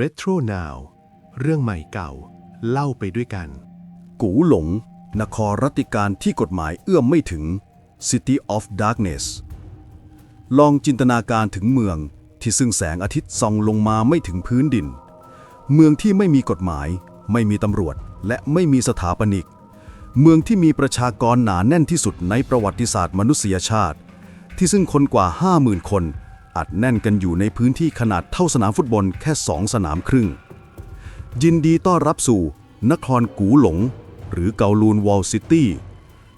Retro Now เรื่องใหม่เก่า เล่าไปด้วยกัน กูหลง นครรัติการที่กฎหมายเอื้อมไม่ถึง City of Darkness ลองจินตนาการถึงเมืองที่ซึ่งแสงอาทิตย์ส่องลงมาไม่ถึงพื้นดิน เมืองที่ไม่มีกฎหมาย ไม่มีตำรวจ และไม่มีสถาปนิก เมืองที่มีประชากรหนาแน่นที่สุดในประวัติศาสตร์มนุษยชาติ ที่ซึ่งคนกว่า 50,000 คน อัดแน่นกันอยู่ในพื้นที่ขนาดเท่าสนามฟุตบอลแค่สองสนามครึ่ง ยินดีต้อนรับสู่ นครกูหลง หรือเกาลูนวอลซิตี้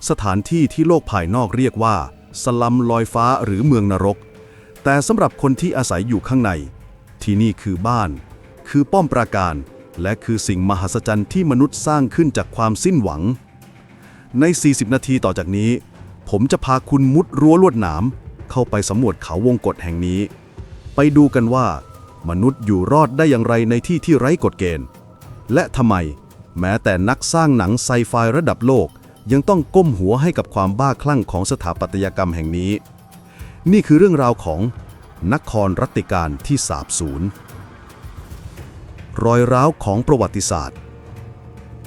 สถานที่ที่โลกภายนอกเรียกว่า สลัมลอยฟ้าหรือเมืองนรก แต่สำหรับคนที่อาศัยอยู่ข้างใน ที่นี่คือบ้าน คือป้อมปราการ และคือสิ่งมหัศจรรย์ที่มนุษย์สร้างขึ้นจากความสิ้นหวัง ใน 40 นาทีต่อจากนี้ ผมจะพาคุณมุดรั้วลวดหนาม เข้าไปสำรวจเขาวงกฏแห่งนี้ ไปดูกันว่า มนุษย์อยู่รอดได้อย่างไรในที่ที่ไร้กฎเกณฑ์ และทำไม แม้แต่นักสร้างหนังไซไฟระดับโลก ยังต้องก้มหัวให้กับความบ้าคลั่งของสถาปัตยกรรมแห่งนี้ นี่คือเรื่องราวของนครรัตติการที่สาบสูญรอยร้าวของประวัติศาสตร์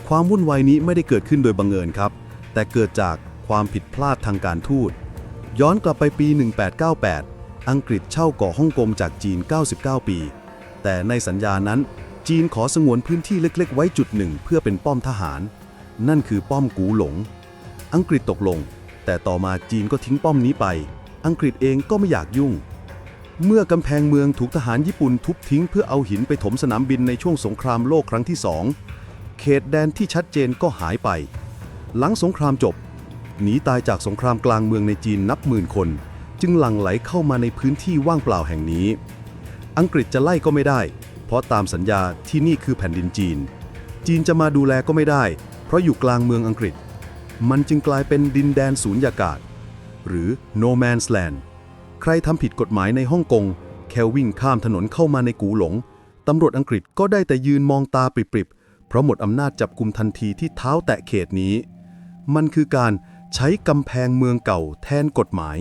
ความวุ่นวายนี้ไม่ได้เกิดขึ้นโดยบังเอิญครับ แต่เกิดจากความผิดพลาดทางการทูต ย้อนกลับไปปี 1898 อังกฤษเช่าเกาะฮ่องกงจากจีน 99 ปี แต่ในสัญญานั้น จีนขอสงวนพื้นที่เล็ก ๆ ไว้จุดหนึ่งเพื่อเป็นป้อมทหาร นั่นคือป้อมกูหลง อังกฤษตกลง แต่ต่อมาจีนก็ทิ้งป้อมนี้ไป อังกฤษเองก็ไม่อยากยุ่ง เมื่อกำแพงเมืองถูกทหารญี่ปุ่นทุบทิ้งเพื่อเอาหินไปถมสนามบินในช่วงสงครามโลกครั้งที่สองเขตแดนที่ชัดเจนก็หายไป หลังสงครามจบ หนีตายจากสงครามกลางเมืองในจีนนับหมื่นคน จึงหลั่งไหลเข้ามาในพื้นที่ว่างเปล่าแห่งนี้ อังกฤษจะไล่ก็ไม่ได้ เพราะตามสัญญาที่นี่คือแผ่นดินจีน จีนจะมาดูแลก็ไม่ได้ เพราะอยู่กลางเมืองอังกฤษ มันจึงกลายเป็นดินแดนสูญญากาศ หรือ no man's land ใครทำผิดกฎหมายในฮ่องกงแค่วิ่งข้ามถนนเข้ามาในกูหลงตำรวจอังกฤษก็ได้แต่ยืนมองตาปริบๆเพราะหมดอำนาจจับกลุมทันทีที่เท้าแตะเขตนี้ มันคือการ ใช้กำแพงเมืองเก่าแทนกฎหมาย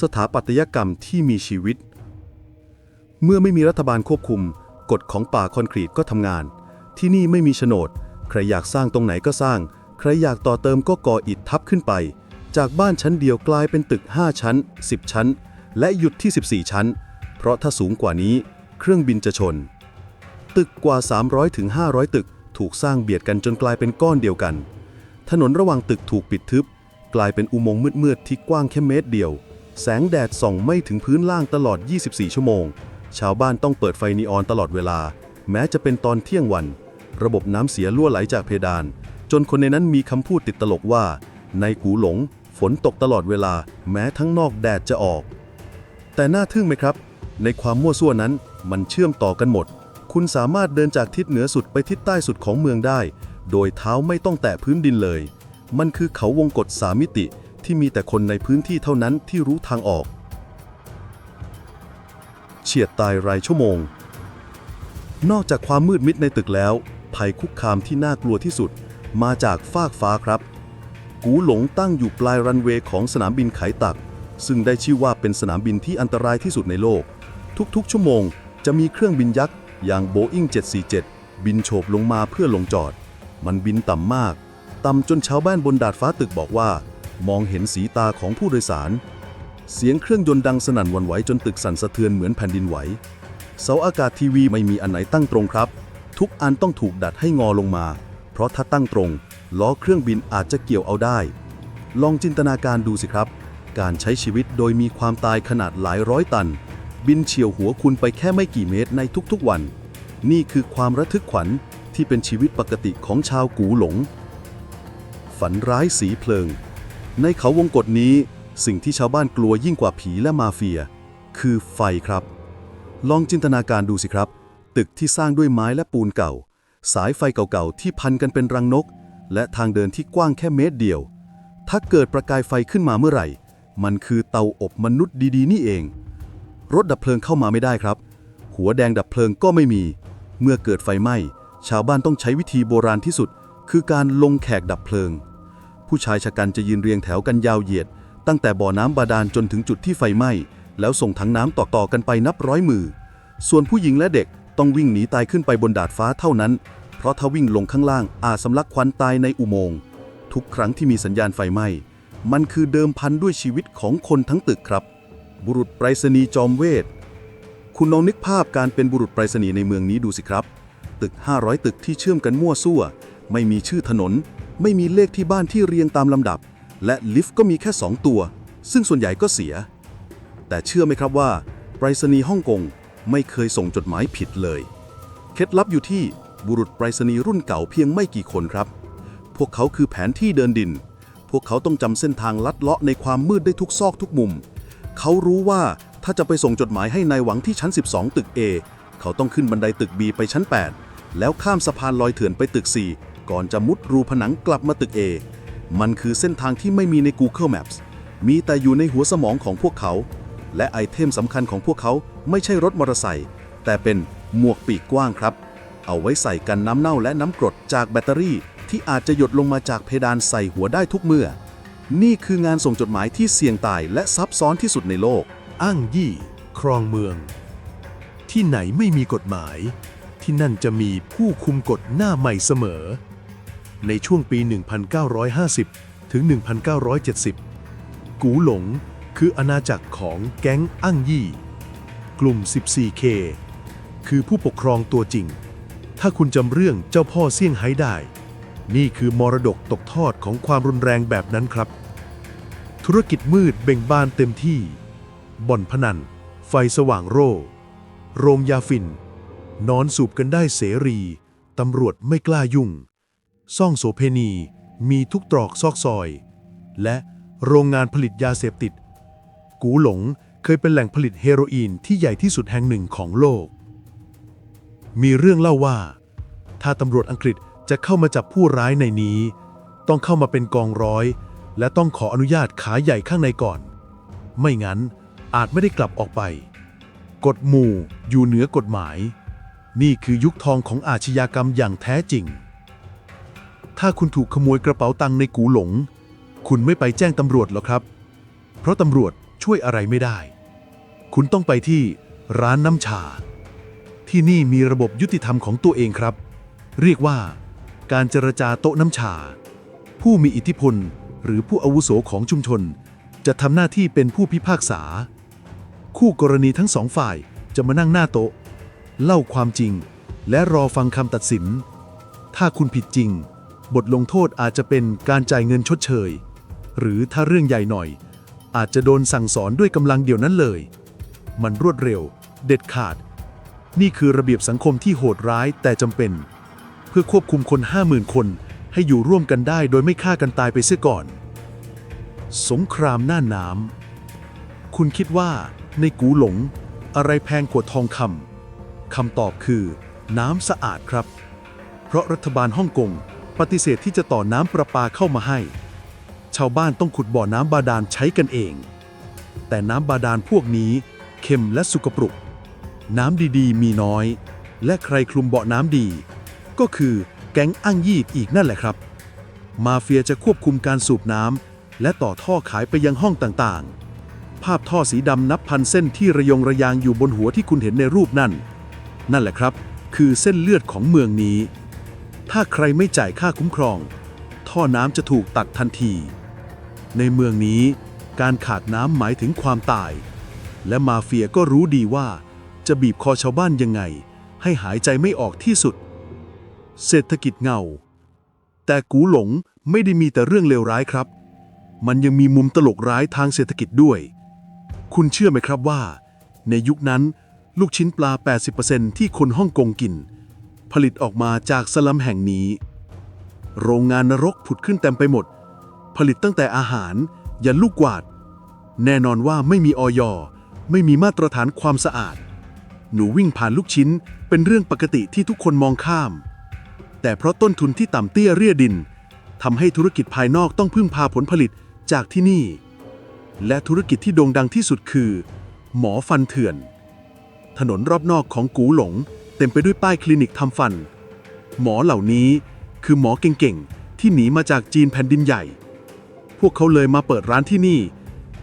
สถาปัตยกรรมที่มีชีวิต เมื่อไม่มีรัฐบาลควบคุม กฎของป่าคอนกรีตก็ทำงาน ที่นี่ไม่มีโฉนด ใครอยากสร้างตรงไหนก็สร้าง ใครอยากต่อเติมก็ก่ออิฐทับขึ้นไป จากบ้านชั้นเดียวกลายเป็นตึก 5 ชั้น 10 ชั้น และหยุดที่ 14 ชั้น เพราะถ้าสูงกว่านี้ เครื่องบินจะชน ตึกกว่า 300ถึง500 ตึก ถูกสร้างเบียดกันจนกลายเป็นก้อนเดียวกัน ถนนระหว่างตึกถูกปิดทึบ กลายเป็นอุโมงค์มืดๆที่กว้างแค่เมตรเดียว แสงแดดส่องไม่ถึงพื้นล่างตลอด 24 ชั่วโมง ชาวบ้านต้องเปิดไฟนีออนตลอดเวลา แม้จะเป็นตอนเที่ยงวัน ระบบน้ำเสียรั่วไหลจากเพดาน จนคนในนั้นมีคำพูดติดตลกว่า ในกูหลง ฝนตกตลอดเวลา แม้ทั้งนอกแดดจะออก แต่น่าทึ่งไหมครับ ในความมั่วซั่วนั้นมันเชื่อมต่อกันหมด คุณสามารถเดินจากทิศเหนือสุดไปทิศใต้สุดของเมืองได้ โดยเท้าไม่ต้องแตะพื้นดินเลย มันคือเขาวงกฏสามมิติที่มีแต่คนในพื้นที่เท่านั้นที่รู้ทางออก เฉียดตายรายชั่วโมง นอกจากความมืดมิดในตึกแล้ว ภัยคุกคามที่น่ากลัวที่สุด มาจากฟากฟ้าครับ กูหลงตั้งอยู่ปลายรันเวย์ของสนามบินไขตัก ซึ่งได้ชื่อว่าเป็นสนามบินที่อันตรายที่สุดในโลก ทุกๆ ชั่วโมงจะมีเครื่องบินยักษ์อย่างโบอิง747 บินโฉบลงมาเพื่อลงจอด มันบินต่ำมาก ต่ำจนชาวบ้านบนดาดฟ้าตึกบอกว่า มองเห็นสีตาของผู้โดยสาร เสียงเครื่องยนต์ดังสนั่นวันไหวจนตึกสั่นสะเทือนเหมือนแผ่นดินไหว เสาอากาศทีวีไม่มีอันไหนตั้งตรงครับ ทุกอันต้องถูกดัดให้งอลงมา เพราะถ้าตั้งตรง ล้อเครื่องบินอาจจะเกี่ยวเอาได้ ลองจินตนาการดูสิครับ การใช้ชีวิตโดยมีความตายขนาดหลายร้อยตัน บินเฉียวหัวคุณไปแค่ไม่กี่เมตรในทุกๆวัน นี่คือความระทึกขวัญ ที่เป็นชีวิตปกติของชาวกูหลง ฝันร้ายสีเพลิง ในเขาวงกฏนี้ สิ่งที่ชาวบ้านกลัวยิ่งกว่าผีและมาเฟีย คือไฟครับ ลองจินตนาการดูสิครับ ตึกที่สร้างด้วยไม้และปูนเก่า สายไฟเก่าๆที่พันกันเป็นรังนก และทางเดินที่กว้างแค่เมตรเดียว ถ้าเกิดประกายไฟขึ้นมาเมื่อไหร่ มันคือเตาอบมนุษย์ดีๆ นี่เอง รถดับเพลิงเข้ามาไม่ได้ครับ หัวแดงดับเพลิงก็ไม่มี เมื่อเกิดไฟไหม้ ชาวบ้านต้องใช้วิธีโบราณที่สุด คือการลงแขกดับเพลิง ผู้ชายชะกันจะยืนเรียงแถวกันยาวเหยียด ตั้งแต่บ่อน้ำบาดาลจนถึงจุดที่ไฟไหม้ แล้วส่งถังน้ำต่อๆกันไปนับร้อยมือ ส่วนผู้หญิงและเด็กต้องวิ่งหนีตายขึ้นไปบนดาดฟ้าเท่านั้น เพราะถ้าวิ่งลงข้างล่างอาจสำลักควันตายในอุโมงค์ทุกครั้งที่มีสัญญาณไฟไหม้ มันคือเดิมพันด้วยชีวิตของคนทั้งตึกครับ บุรุษไปรษณีย์จอมเวท คุณลองนึกภาพการเป็นบุรุษไปรษณีย์ในเมืองนี้ดูสิครับ ตึก 500 ตึกที่เชื่อมกันมั่วซั่ว ไม่มีชื่อถนน ไม่มีเลขที่บ้านที่เรียงตามลำดับ และลิฟต์ก็มีแค่ 2 ตัว ซึ่งส่วนใหญ่ก็เสีย แต่เชื่อไหมครับว่าไปรษณีย์ฮ่องกงไม่เคยส่งจดหมายผิดเลย เคล็ดลับอยู่ที่บุรุษไปรษณีย์รุ่นเก่าเพียงไม่กี่คนครับ พวกเขาคือแผนที่เดินดิน พวกเขาต้องจำเส้นทางลัดเลาะในความมืดได้ทุกซอกทุกมุม เขารู้ว่าถ้าจะไปส่งจดหมายให้นายหวังที่ชั้น 12 ตึก A เขาต้องขึ้นบันไดตึก B ไปชั้น 8 แล้วข้ามสะพานลอยเถื่อนไปตึก 4 ก่อนจะมุดรูผนังกลับมาตึก A มันคือเส้นทางที่ไม่มีใน Google Maps มีแต่อยู่ในหัวสมองของพวกเขา และไอเทมสำคัญของพวกเขาไม่ใช่รถมอเตอร์ไซค์แต่เป็นหมวกปีกกว้างครับ เอาไว้ใส่กันน้ำเน่าและน้ำกรดจากแบตเตอรี่ ที่อาจจะหยดลงมาจากเพดานใส่หัวได้ทุกเมื่อ นี่คืองานส่งจดหมายที่เสี่ยงตายและซับซ้อนที่สุดในโลก อ้างยี่ ครองเมือง ที่ไหนไม่มีกฎหมาย ที่นั่นจะมีผู้คุมกฎหน้าใหม่เสมอ ในช่วงปี 1950 ถึง 1970 กูหลงคืออาณาจักรของแก๊งอั้งยี่ กลุ่ม 14K คือผู้ปกครองตัวจริง ถ้าคุณจำเรื่องเจ้าพ่อเซี่ยงไฮ้ได้ นี่คือมรดกตกทอดของความรุนแรงแบบนั้นครับ ธุรกิจมืดเบ่งบานเต็มที่ บ่อนพนัน ไฟสว่างโร่โรงยาฝิ่น นอนสูบกันได้เสรี ตำรวจไม่กล้ายุ่ง ซ่องโสเพณี มีทุกตรอกซอกซอย และโรงงานผลิตยาเสพติด กูหลงเคยเป็นแหล่งผลิตเฮโรอีนที่ใหญ่ที่สุดแห่งหนึ่งของโลก มีเรื่องเล่าว่า ถ้าตำรวจอังกฤษจะเข้ามาจับผู้ร้ายในนี้ ต้องเข้ามาเป็นกองร้อย และต้องขออนุญาตขาใหญ่ข้างในก่อน ไม่งั้นอาจไม่ได้กลับออกไป กฎหมู่อยู่เหนือกฎหมาย นี่คือยุคทองของอาชญากรรมอย่างแท้จริง ถ้าคุณถูกขโมยกระเป๋าตังค์ในกูหลง คุณไม่ไปแจ้งตำรวจหรอกครับ เพราะตำรวจช่วยอะไรไม่ได้ คุณต้องไปที่ร้านน้ำชา ที่นี่มีระบบยุติธรรมของตัวเองครับ เรียกว่า การเจรจาโต๊ะน้ำชา ผู้มีอิทธิพลหรือผู้อาวุโสของชุมชน จะทำหน้าที่เป็นผู้พิพากษา คู่กรณีทั้งสองฝ่ายจะมานั่งหน้าโต๊ะ เล่าความจริง และรอฟังคำตัดสิน ถ้าคุณผิดจริง บทลงโทษอาจจะเป็นการจ่ายเงินชดเชย หรือถ้าเรื่องใหญ่หน่อย อาจจะโดนสั่งสอนด้วยกำลังเดียวนั้นเลย มันรวดเร็ว เด็ดขาด นี่คือระเบียบสังคมที่โหดร้ายแต่จำเป็น เพื่อควบคุมคน50,000คนให้อยู่ร่วมกันได้โดยไม่ฆ่ากันตายไปเสียก่อน สงครามหน้าน้ำคุณคิดว่าในกูหลง อะไรแพงกว่าทองคำ คำตอบคือ น้ำสะอาดครับ เพราะรัฐบาลฮ่องกงปฏิเสธที่จะต่อน้ำประปาเข้ามาให้ ชาวบ้านต้องขุดบ่อน้ำบาดาลใช้กันเอง แต่น้ำบาดาลพวกนี้เค็มและสุกปรกน้ำดีๆ มีน้อย และใครคลุมเบาะน้ำดี ก็คือแก๊งอ้างยีดอีกนั่นแหละครับ มาเฟียจะควบคุมการสูบน้ำและต่อท่อขายไปยังห้องต่างๆ ภาพท่อสีดำนับพันเส้นที่ระยงระยางอยู่บนหัวที่คุณเห็นในรูปนั่น นั่นแหละครับ คือเส้นเลือดของเมืองนี้ ถ้าใครไม่จ่ายค่าคุ้มครอง ท่อน้ำจะถูกตัดทันที ในเมืองนี้ การขาดน้ำหมายถึงความตาย และมาเฟียก็รู้ดีว่า จะบีบคอชาวบ้านยังไง ให้หายใจไม่ออกที่สุด เศรษฐกิจเงา แต่กูหลงไม่ได้มีแต่เรื่องเลวร้ายครับ มันยังมีมุมตลกร้ายทางเศรษฐกิจด้วย คุณเชื่อไหมครับว่า ในยุคนั้น ลูกชิ้นปลา 80%ที่คนฮ่องกงกิน ผลิตออกมาจากสลัมแห่งนี้ โรงงานนรกผุดขึ้นเต็มไปหมด ผลิตตั้งแต่อาหาร ยันลูกกวาด แน่นอนว่าไม่มีออยไม่มีมาตรฐานความสะอาด หนูวิ่งผ่านลูกชิ้นเป็นเรื่องปกติที่ทุกคนมองข้าม แต่เพราะต้นทุนที่ต่ำเตี้ยเรียดินทำให้ธุรกิจภายนอกต้องพึ่งพาผลผลิตจากที่นี่ และธุรกิจที่โด่งดังที่สุดคือ หมอฟันเถื่อน ถนนรอบนอกของกูหลง เต็มไปด้วยป้ายคลินิกทำฟัน หมอเหล่านี้คือหมอเก่งๆ ที่หนีมาจากจีนแผ่นดินใหญ่ พวกเขาเลยมาเปิดร้านที่นี่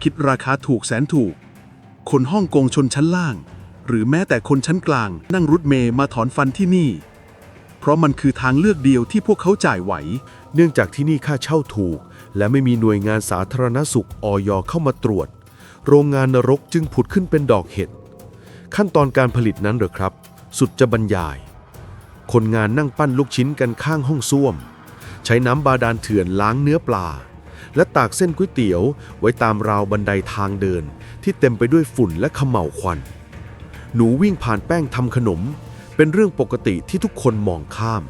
คิดราคาถูกแสนถูก คนฮ่องกงชนชั้นล่าง หรือแม้แต่คนชั้นกลางนั่งรถเมย์มาถอนฟันที่นี่ เพราะมันคือทางเลือกเดียวที่พวกเขาจ่ายไหว เนื่องจากที่นี่ค่าเช่าถูก และไม่มีหน่วยงานสาธารณสุขออยเข้ามาตรวจ โรงงานนรกจึงผุดขึ้นเป็นดอกเห็ด ขั้นตอนการผลิตนั้นเหรอครับ สุดจะบรรยาย คนงานนั่งปั้นลูกชิ้นกันข้างห้องส้วม ใช้น้ำบาดาลเถื่อนล้างเนื้อปลา และตากเส้นก๋วยเตี๋ยว ไว้ตามราวบันไดทางเดิน ที่เต็มไปด้วยฝุ่นและเขม่าควัน หนูวิ่งผ่านแป้งทำขนม เป็นเรื่องปกติที่ทุกคนมองข้าม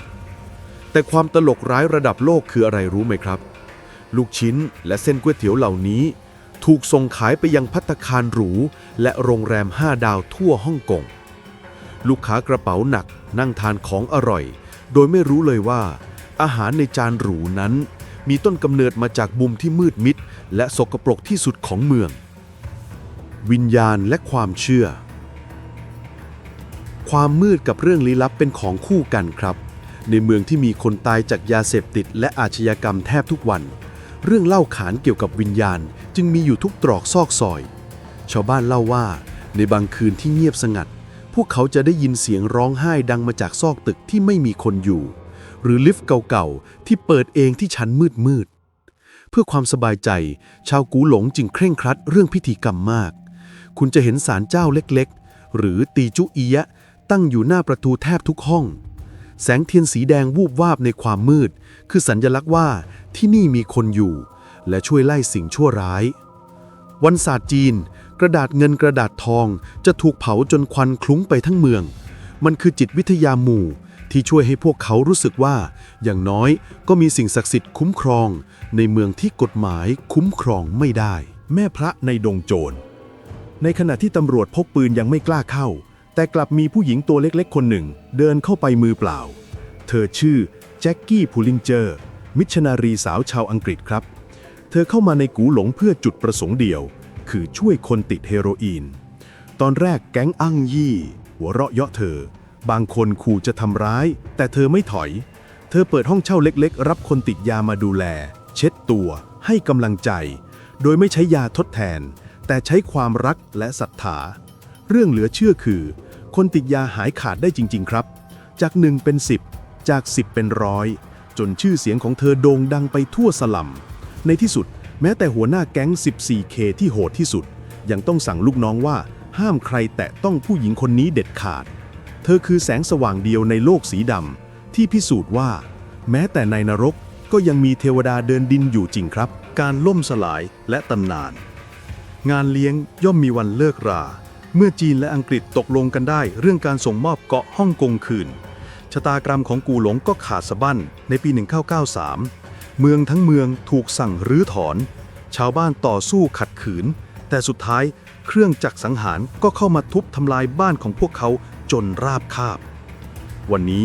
แต่ความตลกร้ายระดับโลกคืออะไรรู้ไหมครับ ลูกชิ้นและเส้นก๋วยเตี๋ยวเหล่านี้ ถูกส่งขายไปยังพัตคารหรู และโรงแรม 5 ดาวทั่วฮ่องกง ลูกค้ากระเป๋าหนักนั่งทานของอร่อย โดยไม่รู้เลยว่า อาหารในจานหรูนั้น มีต้นกำเนิดมาจากมุมที่มืดมิด และสกปรกที่สุดของเมือง วิญญาณและความเชื่อ ความมืดกับเรื่องลี้ลับเป็นของคู่กันครับ ในเมืองที่มีคนตายจากยาเสพติด และอาชญากรรมแทบทุกวัน เรื่องเล่าขานเกี่ยวกับวิญญาณจึงมีอยู่ทุกตรอกซอกซอย ชาวบ้านเล่าว่า ในบางคืนที่เงียบสงัด พวกเขาจะได้ยินเสียงร้องไห้ดังมาจากซอกตึกที่ไม่มีคนอยู่ หรือลิฟต์เก่าๆที่เปิดเองที่ชั้นมืดๆเพื่อความสบายใจ ชาวกูหลงจึงเคร่งครัดเรื่องพิธีกรรมมาก คุณจะเห็นศาลเจ้าเล็กๆ หรือตีจุอียะตั้งอยู่หน้าประตูแทบทุกห้อง แสงเทียนสีแดงวูบวาบในความมืด คือสัญลักษณ์ว่าที่นี่มีคนอยู่ และช่วยไล่สิ่งชั่วร้าย วันศาสตร์จีน กระดาษเงินกระดาษทองจะถูกเผาจนควันคลุ้งไปทั้งเมือง มันคือจิตวิทยาหมู่ที่ช่วยให้พวกเขารู้สึกว่า อย่างน้อยก็มีสิ่งศักดิ์สิทธิ์คุ้มครอง ในเมืองที่กฎหมายคุ้มครองไม่ได้ แม่พระในดงโจรในขณะที่ตำรวจพกปืนยังไม่กล้าเข้า แต่กลับมีผู้หญิงตัวเล็กๆ คนหนึ่ง เดินเข้าไปมือเปล่า เธอชื่อแจ็คกี้พูลิงเจอร์มิชนนารีสาวชาวอังกฤษครับ เธอเข้ามาในกูหลงเพื่อจุดประสงค์เดียว คือช่วยคนติดเฮโรอีน ตอนแรกแก๊งอั้งยี่ หัวเราะเยาะเธอ บางคนขู่จะทำร้าย แต่เธอไม่ถอย เธอเปิดห้องเช่าเล็กๆ รับคนติดยามาดูแล เช็ดตัว ให้กำลังใจ โดยไม่ใช้ยาทดแทน แต่ใช้ความรักและศรัทธา เรื่องเหลือเชื่อคือ คนติดยาหายขาดได้จริง ๆ ครับ จากหนึ่งเป็น 10 จาก 10 เป็นร้อยจนชื่อเสียงของเธอโด่งดังไปทั่วสลัม ในที่สุด แม้แต่หัวหน้าแก๊ง 14K ที่โหดที่สุด ยังต้องสั่งลูกน้องว่าห้ามใครแตะต้องผู้หญิงคนนี้เด็ดขาด เธอคือแสงสว่างเดียวในโลกสีดำที่พิสูจน์ว่า แม้แต่ในนรกก็ยังมีเทวดาเดินดินอยู่จริงครับ การล่มสลายและตำนาน งานเลี้ยงย่อมมีวันเลิกรา เมื่อจีนและอังกฤษตกลงกันได้เรื่องการส่งมอบเกาะฮ่องกงคืน ชะตากรรมของกูหลงก็ขาดสะบั้นในปี 1993 เมืองทั้งเมืองถูกสั่งรื้อถอน ชาวบ้านต่อสู้ขัดขืน แต่สุดท้ายเครื่องจักรสังหารก็เข้ามาทุบทำลายบ้านของพวกเขาจนราบคาบ วันนี้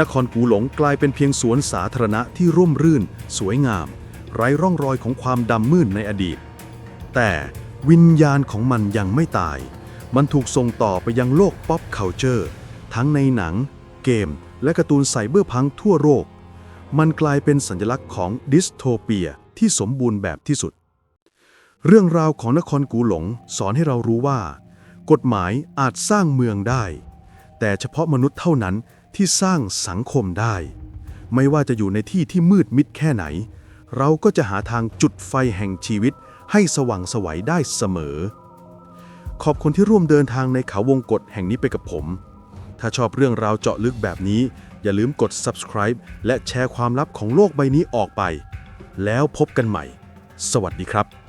นครกูหลงกลายเป็นเพียงสวนสาธารณะที่ร่มรื่น สวยงาม ไร้ร่องรอยของความดำมืดในอดีต แต่วิญญาณของมันยังไม่ตาย มันถูกส่งต่อไปยังโลกป๊อปเคาเจอร์ทั้งในหนัง เกม และการ์ตูนไซเบอร์พังทั่วโลก มันกลายเป็นสัญลักษณ์ของดิสโทเปียที่สมบูรณ์แบบที่สุด เรื่องราวของนครกูหลงสอนให้เรารู้ว่า กฎหมายอาจสร้างเมืองได้ แต่เฉพาะมนุษย์เท่านั้นที่สร้างสังคมได้ ไม่ว่าจะอยู่ในที่ที่มืดมิดแค่ไหน เราก็จะหาทางจุดไฟแห่งชีวิตให้สว่างสวัยได้เสมอ ขอบคุณที่ร่วมเดินทางในเขาวงกฏแห่งนี้ไปกับผม ถ้าชอบเรื่องราวเจาะลึกแบบนี้ อย่าลืมกด subscribe และแชร์ความลับของโลกใบนี้ออกไป แล้วพบกันใหม่ สวัสดีครับ